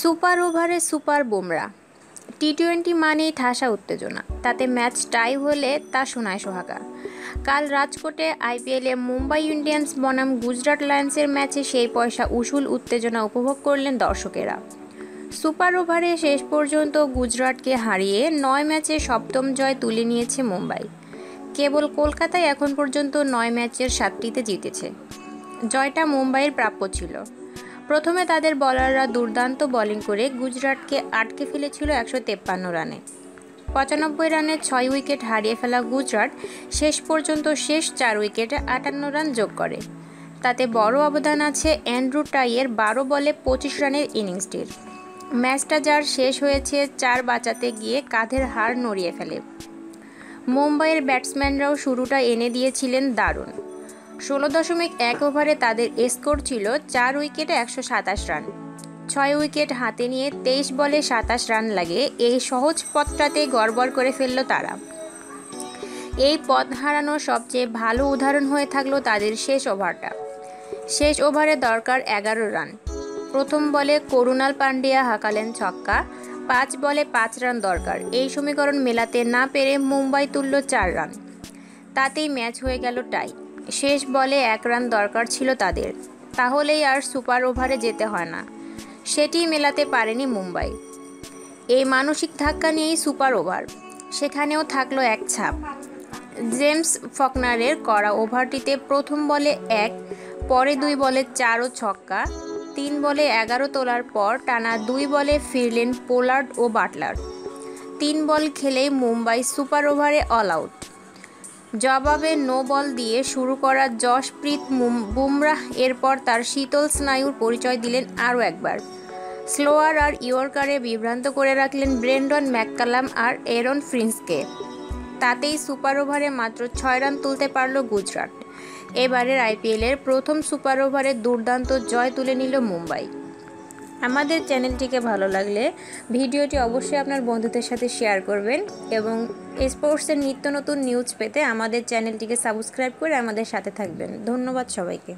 Super ওভারে super Bumrah. T twenty মানেই ঠাসা উত্তেজনা। তাতে ম্যাচ টাই হলে তা শোনায় সোহাগা। কাল রাজকোটে আইপিএলে মুম্বাই ইন্ডিয়ান্স বনাম গুজরাট লায়ন্সের ম্যাচে সেই পয়সা উসুল উত্তেজনা উপভোগ করলেন দর্শকেরা। সুপার ওভারে শেষ পর্যন্ত গুজরাটকে হারিয়ে নয় ম্যাচে সপ্তম জয় তুলে নিয়েছে মুম্বাই। কেবল কলকাতায় এখন পর্যন্ত নয় ম্যাচের সাতটিতে জিতেছে। জয়টা মুম্বাইয়ের প্রাপ্য ছিল। প্রথমে তাদের বলাররা দুর্দান্ত বোলিং করে গুজরাটকে আটকে ফেলেছিল একশো তেপ্পান্ন রানে। পঁচানব্বই রানে ছয় উইকেট হারিয়ে ফেলা গুজরাট শেষ পর্যন্ত শেষ চার উইকেটে আটান্ন রান যোগ করে। তাতে বড় অবদান আছে অ্যান্ড্রু টাইয়ের বারো বলে পঁচিশ রানের ইনিংসটির। ম্যাচটা যার শেষ হয়েছে চার বাঁচাতে গিয়ে কাঁধের হাড় নড়িয়ে ফেলে। মুম্বাইয়ের ব্যাটসম্যানরাও শুরুটা এনে দিয়েছিলেন দারুণ। ষোলো দশমিক এক ওভারে তাদের স্কোর ছিল চার উইকেটে একশো সাতাশ রান। ছয় উইকেট হাতে নিয়ে তেইশ বলে সাতাশ রান লাগে এই সহজ পথটাতে গড়বড় করে ফেলল তারা। এই পথ হারানোর সবচেয়ে ভালো উদাহরণ হয়ে থাকল তাদের শেষ ওভারটা। শেষ ওভারে দরকার এগারো রান। প্রথম বলে করুণাল পান্ডিয়া হাঁকালেন ছক্কা, পাঁচ বলে পাঁচ রান দরকার। এই সমীকরণ মেলাতে না পেরে মুম্বাই তুলল চার রান। তাতেই ম্যাচ হয়ে গেল টাই। শেষ বলে এক রান দরকার ছিল তাদের। তাহলেই আর সুপার ওভারে যেতে হয় না। সেটি মেলাতে পারেনি মুম্বাই। এই মানসিক ধাক্কা নিয়েই সুপার ওভার। সেখানেও থাকল এক ছাপ। জেমস ফকনারের করা ওভারটিতে প্রথম বলে এক, পরে দুই বলে চার ও ছক্কা, তিন বলে এগারো তোলার পর টানা দুই বলে ফিরলেন পোলার্ড ও বাটলার। তিন বল খেলেই মুম্বাই সুপার ওভারে অল আউট। জবাবে নো বল দিয়ে শুরু করা যশপ্রীত বুমরাহ, এরপর তার শীতল স্নায়ুর পরিচয় দিলেন আরও একবার। স্লোয়ার আর ইয়র্কারে বিভ্রান্ত করে রাখলেন ব্রেন্ডন ম্যাককালাম আর এরন ফ্রিন্সকে। তাতেই সুপার ওভারে মাত্র ছয় রান তুলতে পারল গুজরাট। এবারের আইপিএলের প্রথম সুপার ওভারে দুর্দান্ত জয় তুলে নিল মুম্বাই। আমাদের চ্যানেলটিকে ভালো লাগলে ভিডিওটি অবশ্যই আপনার বন্ধুদের সাথে শেয়ার করবেন এবং স্পোর্টসের নিত্য নতুন নিউজ পেতে আমাদের চ্যানেলটিকে সাবস্ক্রাইব করে আমাদের সাথে থাকবেন। ধন্যবাদ সবাইকে।